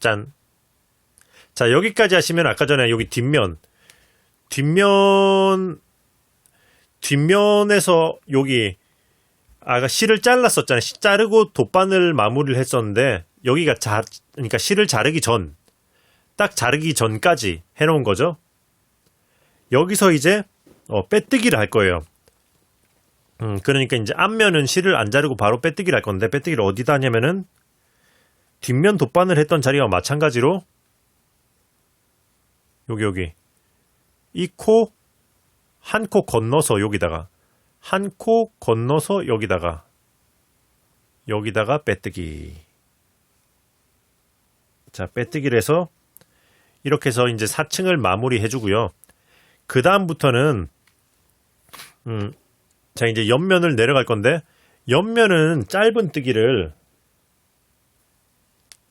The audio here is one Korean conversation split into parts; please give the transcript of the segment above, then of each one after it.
짠. 자, 여기까지 하시면 아까 전에 여기 뒷면, 뒷면, 뒷면에서 여기, 아까 실을 잘랐었잖아요. 시- 자르고 돗바늘 마무리를 했었는데, 여기가 자, 그러니까 실을 자르기 전, 딱 자르기 전까지 해놓은 거죠. 여기서 이제, 어, 빼뜨기를 할 거예요. 음, 그러니까 이제 앞면은 실을 안 자르고 바로 빼뜨기를 할 건데, 빼뜨기를 어디다 하냐면은, 뒷면 돗바늘 했던 자리와 마찬가지로 여기 여기. 이 코 한 코 건너서 여기다가 한 코 건너서 여기다가 여기다가 빼뜨기. 자 빼뜨기를 해서 이렇게 해서 이제 4층을 마무리 해 주고요. 그 다음부터는 음, 자 이제 옆면을 내려갈 건데 옆면은 짧은 뜨기를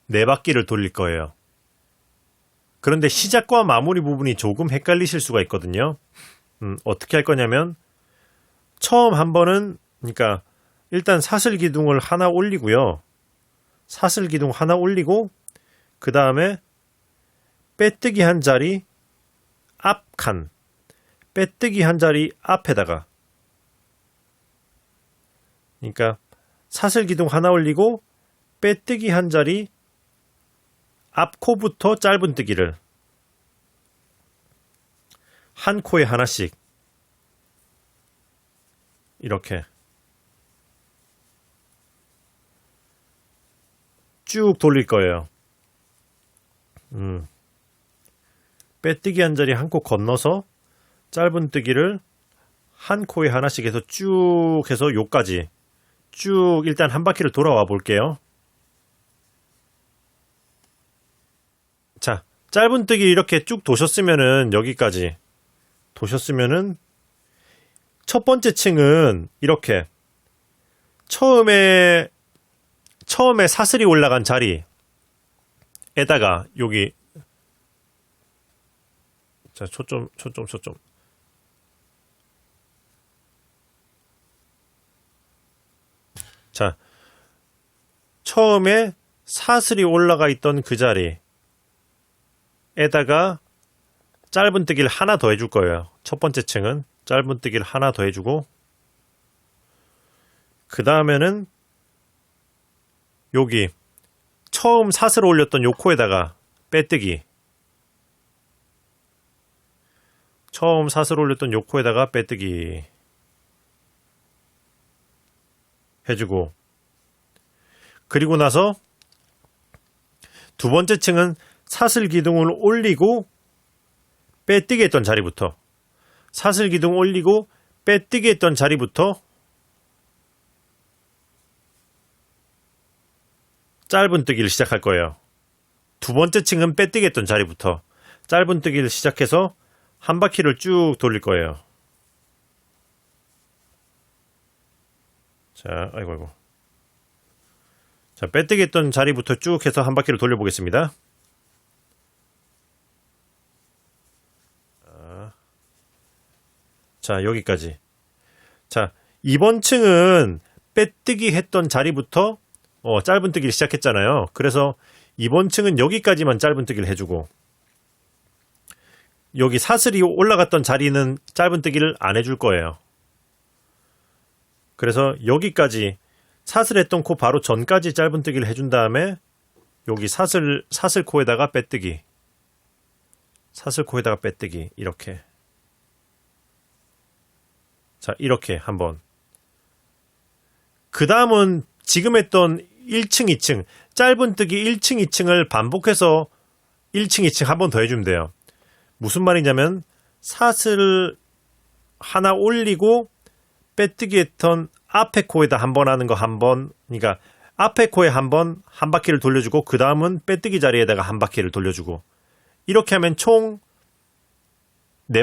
네 바퀴를 돌릴 거예요. 그런데 시작과 마무리 부분이 조금 헷갈리실 수가 있거든요. 음, 어떻게 할 거냐면 처음 한 번은 그러니까 일단 사슬 기둥을 하나 올리고요. 사슬 기둥 하나 올리고 그 다음에 빼뜨기 한 자리 앞 칸 빼뜨기 한 자리 앞에다가 그러니까 사슬 기둥 하나 올리고 빼뜨기 한 자리 앞코부터 짧은 뜨기를 한 코에 하나씩 이렇게 쭉 돌릴 거예요. 음. 빼뜨기 한 자리 한 코 건너서 짧은 뜨기를 한 코에 하나씩 해서 쭉 해서 요까지 쭉 일단 한 바퀴를 돌아와 볼게요. 자, 짧은 뜨기 이렇게 쭉 도셨으면은 여기까지. 도셨으면은 첫 번째 층은 이렇게. 처음에 처음에 사슬이 올라간 자리에다가 여기. 자, 초점 초점 초점. 자, 처음에 사슬이 올라가 있던 그 자리 에다가 짧은 뜨기를 하나 더 해줄 거예요. 첫 번째 층은 짧은 뜨기를 하나 더 해주고 그 다음에는 여기 처음 사슬 올렸던 요 코에다가 빼뜨기 처음 사슬 올렸던 요 코에다가 빼뜨기 해주고 그리고 나서 두 번째 층은 사슬 기둥을 올리고 빼뜨기 했던 자리부터 사슬 기둥 올리고 빼뜨기 했던 자리부터 짧은 뜨기를 시작할 거예요. 두 번째 층은 빼뜨기 했던 자리부터 짧은 뜨기를 시작해서 한 바퀴를 쭉 돌릴 거예요. 자, 아이고, 아이고. 자, 빼뜨기 했던 자리부터 쭉 해서 한 바퀴를 돌려보겠습니다. 자, 여기까지. 자, 이번 층은 빼뜨기 했던 자리부터 어, 짧은 뜨기를 시작했잖아요. 그래서 이번 층은 여기까지만 짧은 뜨기를 해주고 여기 사슬이 올라갔던 자리는 짧은 뜨기를 안 해줄 거예요. 그래서 여기까지 사슬했던 코 바로 전까지 짧은 뜨기를 해준 다음에 여기 사슬 사슬 코에다가 빼뜨기 사슬 코에다가 빼뜨기 이렇게 자, 이렇게 한번. 그 다음은 지금 했던 1층, 2층, 짧은 뜨기 1층, 2층을 반복해서 1층, 2층 한 번 더 해주면 돼요. 무슨 말이냐면, 사슬 하나 올리고, 빼뜨기 했던 앞에 코에다 한 번 하는 거 한 번, 그러니까 앞에 코에 한 번 한 바퀴를 돌려주고, 그 다음은 빼뜨기 자리에다가 한 바퀴를 돌려주고, 이렇게 하면 총네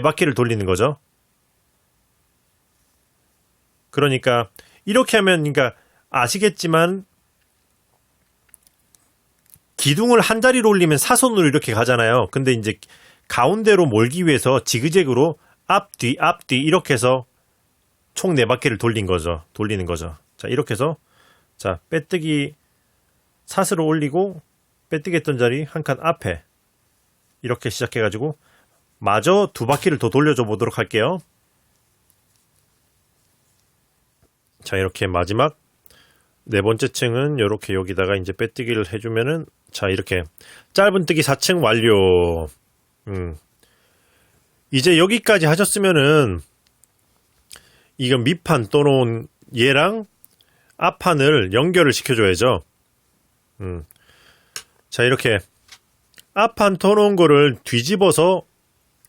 바퀴를 돌리는 거죠. 그러니까 이렇게 하면 그러니까 아시겠지만 기둥을 한 자리로 올리면 사선으로 이렇게 가잖아요. 근데 이제 가운데로 몰기 위해서 지그재그로 앞뒤 앞뒤 이렇게 해서 총 네 바퀴를 돌린 거죠. 돌리는 거죠. 자, 이렇게 해서 자, 빼뜨기 사슬을 올리고 빼뜨기 했던 자리 한 칸 앞에 이렇게 시작해 가지고 마저 두 바퀴를 더 돌려줘 보도록 할게요. 자, 이렇게 마지막 네 번째 층은 이렇게 여기다가 이제 빼뜨기를 해주면은 자, 이렇게 짧은 뜨기 4층 완료. 음. 이제 여기까지 하셨으면은 이건 밑판 또는 얘랑 앞판을 연결을 시켜줘야죠. 음. 자, 이렇게 앞판 터놓은 거를 뒤집어서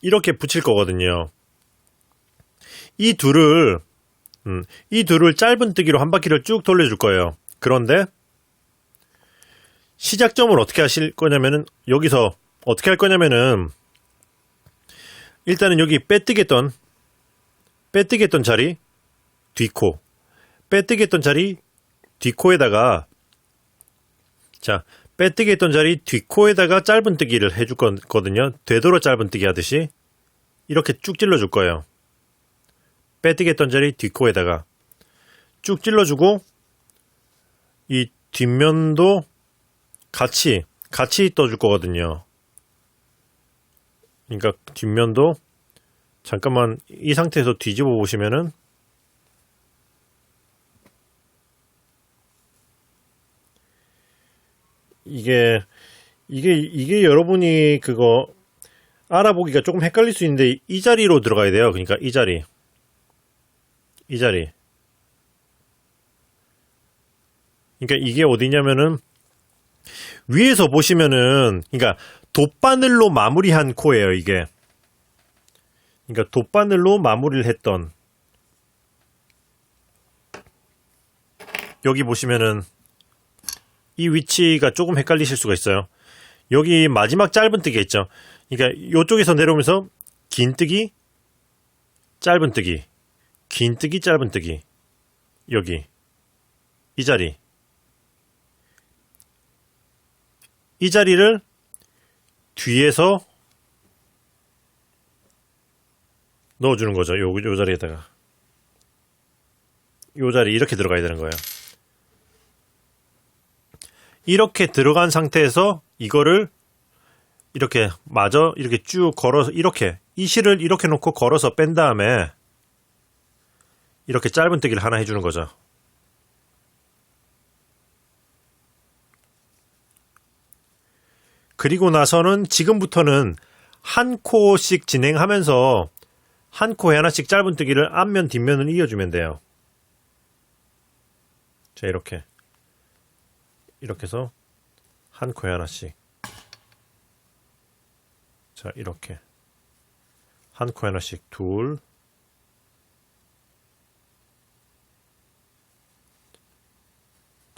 이렇게 붙일 거거든요. 이 둘을, 음, 이 둘을 짧은 뜨기로 한 바퀴를 쭉 돌려줄 거예요. 그런데 시작점을 어떻게 하실 거냐면은 여기서 어떻게 할 거냐면은 일단은 여기 빼뜨기 했던 자리 뒷코 빼뜨기 했던 자리 뒷코에다가 자 빼뜨기 했던 자리 뒷코에다가 짧은 뜨기를 해줄 거거든요 되도록 짧은 뜨기 하듯이 이렇게 쭉 찔러줄 거예요 빼뜨기 했던 자리 뒷코에다가 쭉 찔러주고 이 뒷면도 같이 같이 떠줄 거거든요 그러니까 뒷면도 잠깐만 이 상태에서 뒤집어 보시면은 이게 이게 이게 여러분이 그거 알아보기가 조금 헷갈릴 수 있는데 이 자리로 들어가야 돼요. 그러니까 이 자리. 이 자리. 그러니까 이게 어디냐면은 위에서 보시면은 그러니까 돗바늘로 마무리한 코예요, 이게. 그러니까 돗바늘로 마무리를 했던 여기 보시면은 이 위치가 조금 헷갈리실 수가 있어요. 여기 마지막 짧은 뜨기 있죠. 그러니까 이쪽에서 내려오면서 긴 뜨기, 짧은 뜨기, 긴 뜨기, 짧은 뜨기. 여기 이 자리 이 자리를 뒤에서 넣어주는 거죠. 요, 요 자리에다가. 요 자리 이렇게 들어가야 되는 거예요. 이렇게 들어간 상태에서 이거를 이렇게 마저 이렇게 쭉 걸어서 이렇게 이 실을 이렇게 놓고 걸어서 뺀 다음에 이렇게 짧은 뜨기를 하나 해주는 거죠. 그리고 나서는 지금부터는 한 코씩 진행하면서 한 코에 하나씩 짧은 뜨기를 앞면 뒷면을 이어주면 돼요. 자 이렇게 이렇게 해서 한 코에 하나씩 자 이렇게 한 코에 하나씩 둘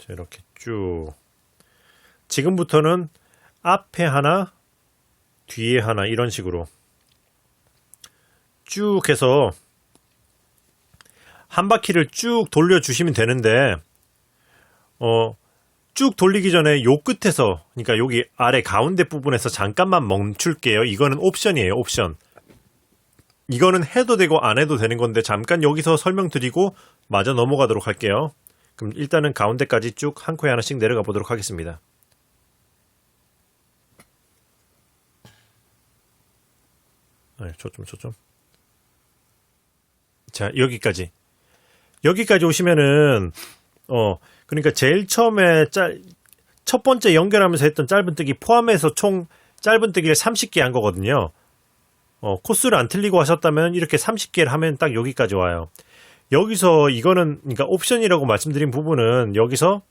자, 이렇게 쭉 지금부터는 앞에 하나 뒤에 하나 이런 식으로 쭉 해서 한 바퀴를 쭉 돌려주시면 되는데 어, 쭉 돌리기 전에 요 끝에서 그러니까 여기 아래 가운데 부분에서 잠깐만 멈출게요. 이거는 옵션이에요. 옵션. 이거는 해도 되고 안 해도 되는 건데 잠깐 여기서 설명드리고 마저 넘어가도록 할게요. 그럼 일단은 가운데까지 쭉 한 코에 하나씩 내려가 보도록 하겠습니다. 네, 초점 초점. 자, 여기까지. 여기까지 오시면은 어, 그러니까 제일 처음에 짤, 첫 번째 연결하면서 했던 짧은뜨기 포함해서 총 짧은뜨기를 30개 한 거거든요. 어, 코스를 안 틀리고 하셨다면 이렇게 30개를 하면 딱 여기까지 와요. 여기서 이거는 그러니까 옵션이라고 말씀드린 부분은 여기서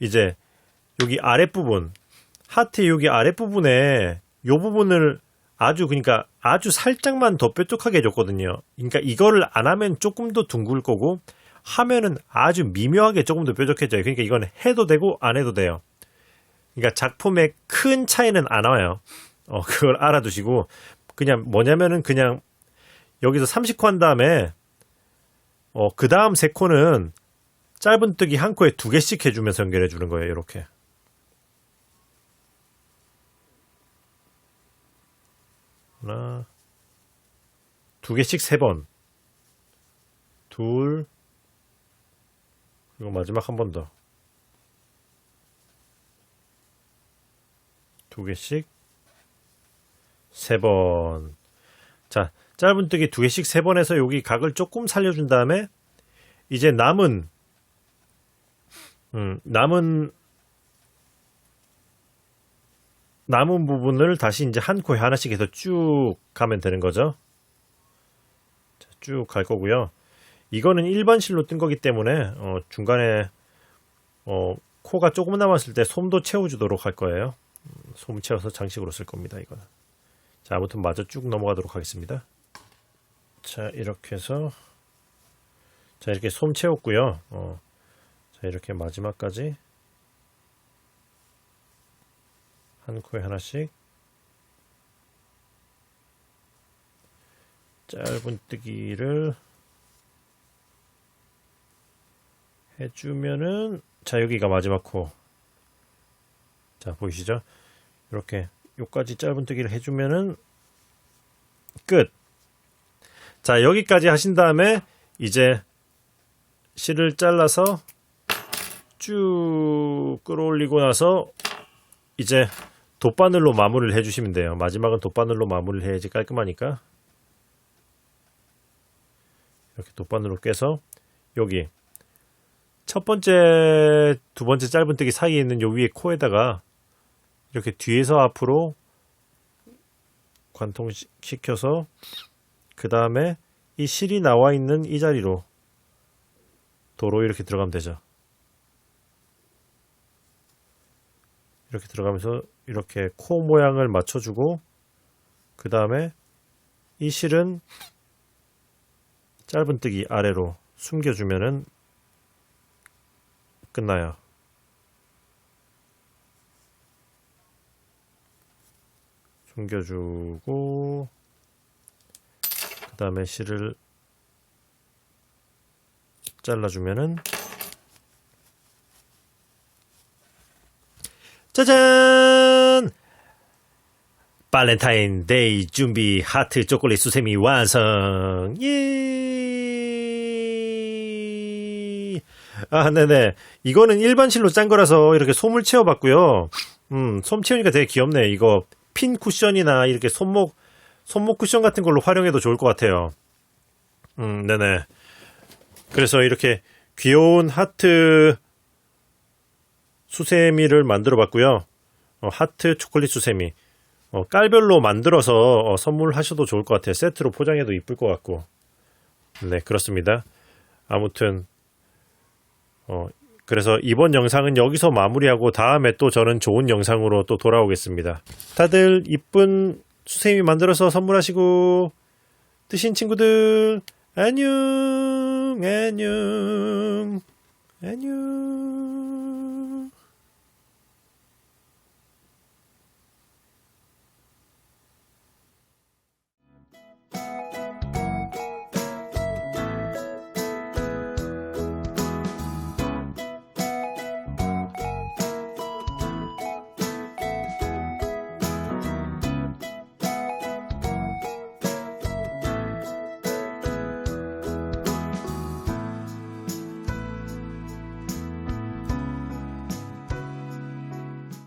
이제 여기 아랫부분 하트 여기 아랫부분에 요 부분을 아주 그러니까 아주 살짝만 더 뾰족하게 해줬거든요. 그러니까 이거를 안 하면 조금 더 둥글 거고 하면은 아주 미묘하게 조금 더 뾰족해져요. 그러니까 이건 해도 되고 안 해도 돼요. 그러니까 작품에 큰 차이는 안 와요. 어, 그걸 알아두시고 그냥 뭐냐면은 그냥 여기서 30코 한 다음에 어, 그 다음 세 코는 짧은 뜨기 한 코에 두 개씩 해주면서 연결해 주는 거예요. 이렇게. 하나, 두 개씩 세 번. 둘, 그리고 마지막 한 번 더. 두 개씩 세 번. 자, 짧은 뜨기 두 개씩 세 번 해서 여기 각을 조금 살려준 다음에 이제 남은 음, 남은 남은 부분을 다시 이제 한 코에 하나씩 해서 쭉 가면 되는 거죠. 쭉 갈 거고요. 이거는 일반 실로 뜬 거기 때문에 어, 중간에 어, 코가 조금 남았을 때 솜도 채워주도록 할 거예요. 음, 솜 채워서 장식으로 쓸 겁니다. 이거는. 자, 아무튼 마저 쭉 넘어가도록 하겠습니다. 자, 이렇게 해서 자, 이렇게 솜 채웠고요. 어, 자, 이렇게 마지막까지 한 코에 하나씩 짧은 뜨기를 해주면은 자 여기가 마지막 코. 자 보이시죠? 이렇게 요까지 짧은 뜨기를 해주면은 끝. 자 여기까지 하신 다음에 이제 실을 잘라서 쭉 끌어올리고 나서 이제 돗바늘로 마무리를 해주시면 돼요. 마지막은 돗바늘로 마무리를 해야지 깔끔하니까. 이렇게 돗바늘로 꿰서 여기 첫 번째, 두 번째 짧은뜨기 사이에 있는 요 위에 코에다가 이렇게 뒤에서 앞으로 관통시켜서 그 다음에 이 실이 나와 있는 이 자리로 도로 이렇게 들어가면 되죠. 이렇게 들어가면서 이렇게 코 모양을 맞춰주고 그 다음에 이 실은 짧은뜨기 아래로 숨겨주면은 끝나요. 숨겨주고 그 다음에 실을 잘라주면은 짜잔! 발렌타인데이 준비 하트 초콜릿 수세미 완성! 예! 아, 네네. 이거는 일반 실로 짠 거라서 이렇게 솜을 채워봤고요. 음, 솜 채우니까 되게 귀엽네. 이거 핀 쿠션이나 이렇게 손목, 손목 쿠션 같은 걸로 활용해도 좋을 것 같아요. 음, 네네. 그래서 이렇게 귀여운 하트 수세미를 만들어 봤고요. 어, 하트 초콜릿 수세미. 어, 깔별로 만들어서 어, 선물하셔도 좋을 것 같아요. 세트로 포장해도 이쁠 것 같고. 네, 그렇습니다. 아무튼 어, 그래서 이번 영상은 여기서 마무리하고 다음에 또 저는 좋은 영상으로 또 돌아오겠습니다. 다들 이쁜 수세미 만들어서 선물하시고 뜨신 친구들 안녕 안녕 안녕